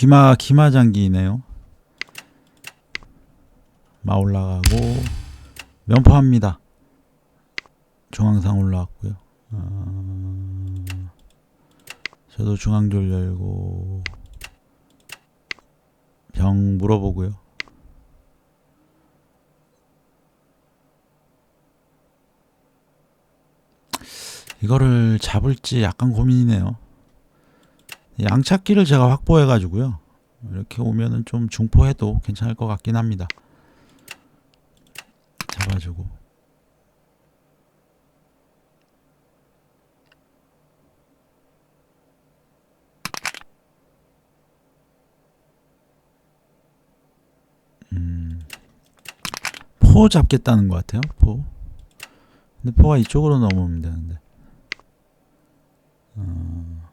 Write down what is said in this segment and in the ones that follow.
기마 기마 장기네요. 마 올라가고 면포합니다. 중앙상 올라왔고요. 어, 저도 중앙졸 열고 병 물어보고요. 이거를 잡을지 약간 고민이네요. 양찾기를 제가 확보해 가지고요. 이렇게 오면은 좀 중포해도 괜찮을 것 같긴 합니다. 잡아주고 음, 포 잡겠다는 것 같아요. 포. 근데 포가 이쪽으로 넘으면 되는데. 어.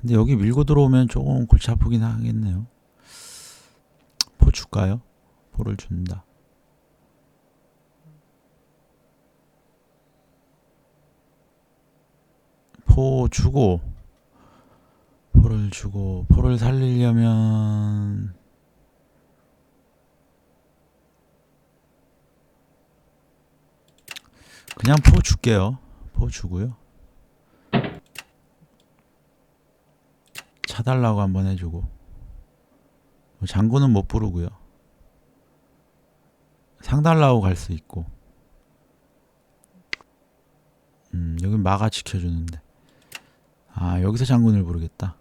근데 여기 밀고 들어오면 조금 골치 아프긴 하겠네요. 포 줄까요? 포를 준다. 포 주고 포를 주고 포를 살리려면 그냥 포 줄게요. 포 주고요. 차달라고 한번 해주고 뭐 장군은 못 부르고요. 상달라고 갈 수 있고 음 여기 마가 지켜주는데 아 여기서 장군을 부르겠다.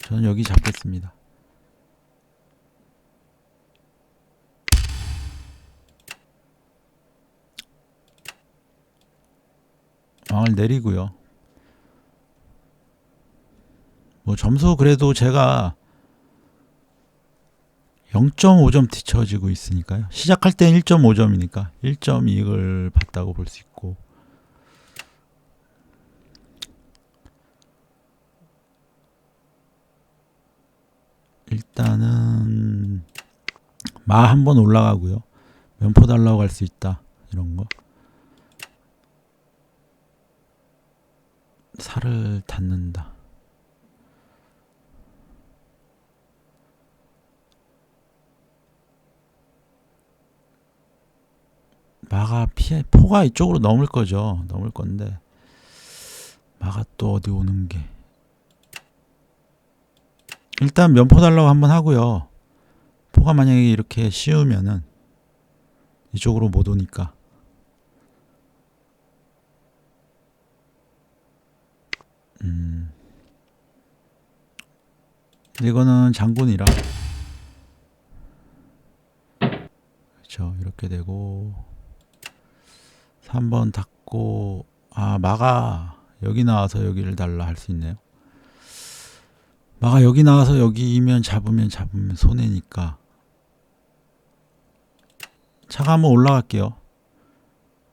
저는 여기 잡겠습니다. 왕을 내리고요. 뭐 점수 그래도 제가 0.5점 뒤쳐지고 있으니까요. 시작할 땐 1.5점이니까 1점 이익을 봤다고 볼 수 있고 일단은 마 한 번 올라가고요. 면포 달라고 할수 있다. 이런 거. 살을 닫는다. 마가 피해 포가 이쪽으로 넘을 거죠. 넘을 건데. 마가 또 어디 오는 게. 일단 면포 달라고 한번 하고요. 포가 만약에 이렇게 씌우면은 이쪽으로 못 오니까. 음. 이거는 장군이라. 그렇죠. 이렇게 되고 3번 닫고 아 마가 여기 나와서 여기를 달라 할 수 있네요. 마가 여기 나와서 여기면 잡으면 잡으면 손해니까. 차가 한번 올라갈게요.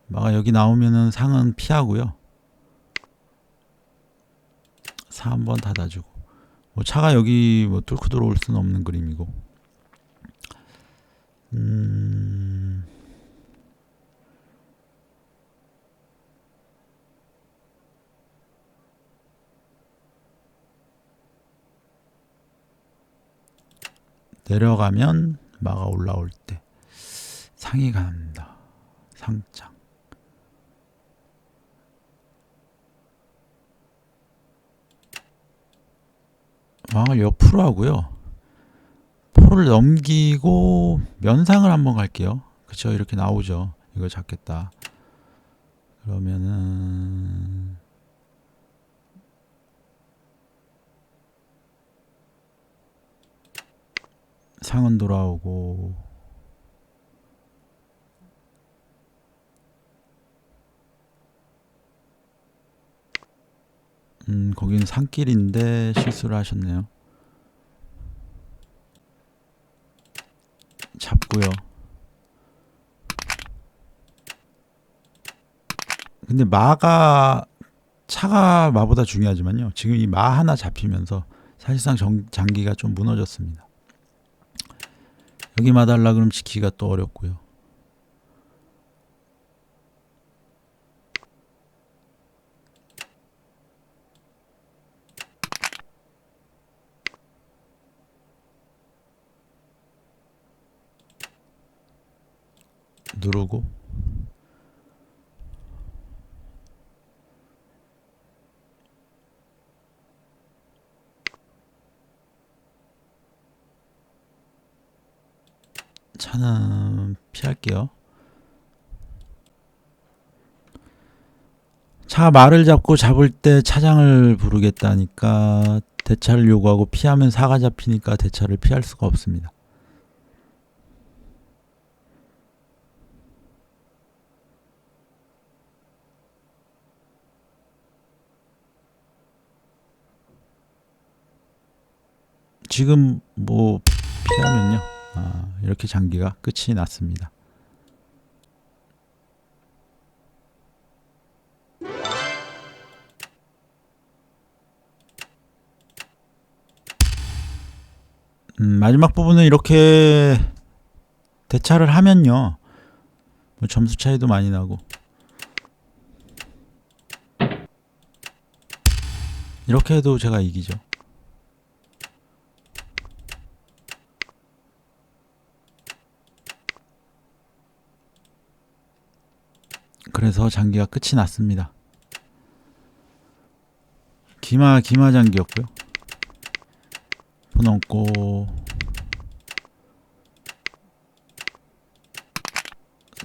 마가 여기 나오면은 상은 피하고요. 사 한번 닫아주고. 뭐 차가 여기 뭐 뚫고 들어올 수는 없는 그림이고. 음 내려가면 마가 올라올 때 상이 간다. 상장. 왕을 옆으로 하고요. 포를 넘기고 면상을 한번 갈게요. 그쵸 이렇게 나오죠. 이거 잡겠다. 그러면은 상은 돌아오고 음 거기는 산길인데 실수를 하셨네요. 잡고요. 근데 마가 차가 마보다 중요하지만요. 지금 이 마 하나 잡히면서 사실상 정, 장기가 좀 무너졌습니다 여기 마달라 그럼 지키기가 또 어렵고요. 누르고 차는 피할게요. 차 말을 잡고 잡을 때 차장을 부르겠다니까 대차를 요구하고 피하면 사가 잡히니까 대차를 피할 수가 없습니다. 지금 뭐 피하면요. 아, 이렇게 장기가 끝이 났습니다. 음, 마지막 부분은 이렇게 대차를 하면요. 뭐 점수 차이도 많이 나고 이렇게 해도 제가 이기죠. 그래서 장기가 끝이 났습니다. 기마 기마 장기였고요. 보넘고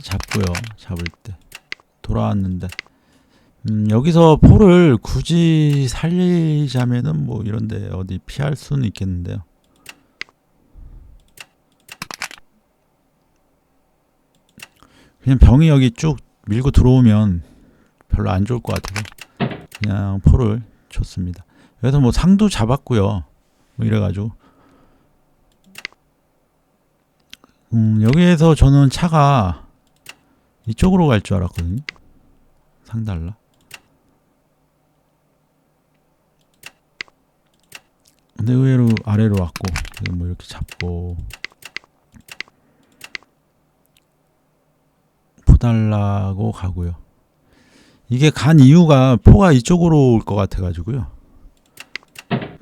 잡고요. 잡을 때 돌아왔는데 음, 여기서 포를 굳이 살리자면은 뭐 이런데 어디 피할 수는 있겠는데요. 그냥 병이 여기 쭉 밀고 들어오면 별로 안 좋을 것 같아서 그냥 포를 쳤습니다. 그래서 뭐 상도 잡았고요. 뭐 이래가지고 음, 여기에서 저는 차가 이쪽으로 갈 줄 알았거든요. 상달라. 근데 의외로 아래로 왔고 뭐 이렇게 잡고 포달라고 가고요. 이게 간 이유가 포가 이쪽으로 올 것 같아 가지고요.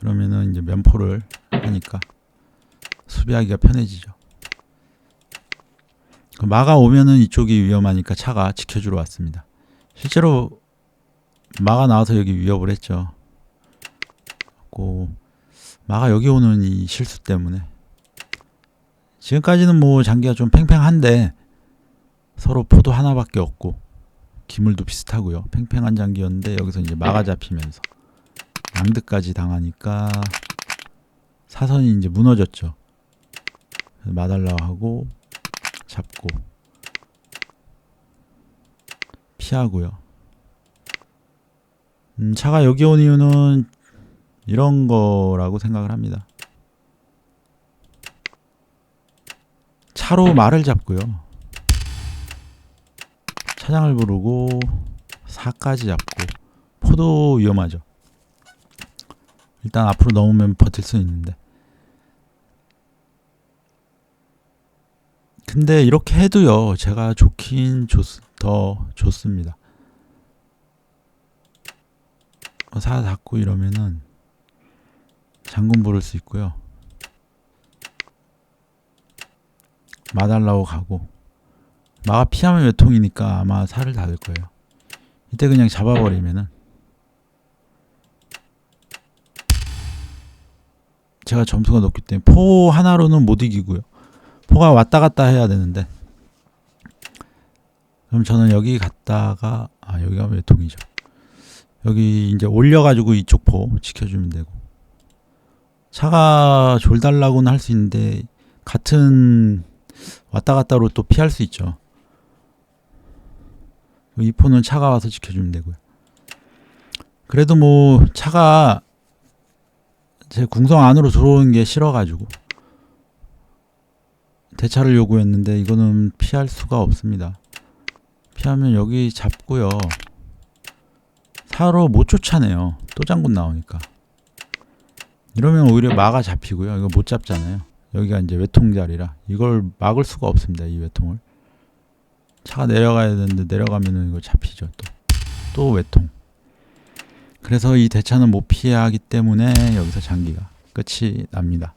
그러면은 이제 면포를 하니까 수비하기가 편해지죠. 그 마가 오면은 이쪽이 위험하니까 차가 지켜주러 왔습니다. 실제로 마가 나와서 여기 위협을 했죠. 고 마가 여기 오는 이 실수 때문에 지금까지는 뭐 장기가 좀 팽팽한데 서로 포도 하나밖에 없고 기물도 비슷하고요. 팽팽한 장기였는데 여기서 이제 마가 잡히면서 양득까지 당하니까 사선이 이제 무너졌죠. 마달라 하고 잡고 피하고요. 음, 차가 여기 온 이유는 이런 거라고 생각을 합니다. 차로 말을 잡고요. 차장을 부르고 사까지 잡고 포도 위험하죠. 일단 앞으로 넘으면 버틸 수 있는데. 근데 이렇게 해도요, 제가 좋긴 좋, 더 좋습니다. 어, 사 닫고 이러면은 장군 부를 수 있고요. 마달라고 가고 마가 피하면 외통이니까 아마 살을 닫을 거예요. 이때 그냥 잡아버리면은 제가 점수가 높기 때문에 포 하나로는 못 이기고요. 포가 왔다 갔다 해야 되는데 그럼 저는 여기 갔다가 아 여기가 외통이죠. 여기 이제 올려가지고 이쪽 포 지켜주면 되고 차가 졸달라고는 할 수 있는데 같은 왔다 갔다로 또 피할 수 있죠. 이 포는 차가 와서 지켜주면 되고요. 그래도 뭐 차가 제 궁성 안으로 들어오는 게 싫어가지고 대차를 요구했는데 이거는 피할 수가 없습니다. 피하면 여기 잡고요. 사로 못 쫓아내요. 또 장군 나오니까. 이러면 오히려 마가 잡히고요. 이거 못 잡잖아요. 여기가 이제 외통 자리라 이걸 막을 수가 없습니다. 이 외통을. 차가 내려가야 되는데 내려가면은 이거 잡히죠. 또. 또 외통. 그래서 이 대차는 못 피하기 때문에 여기서 장기가 끝이 납니다.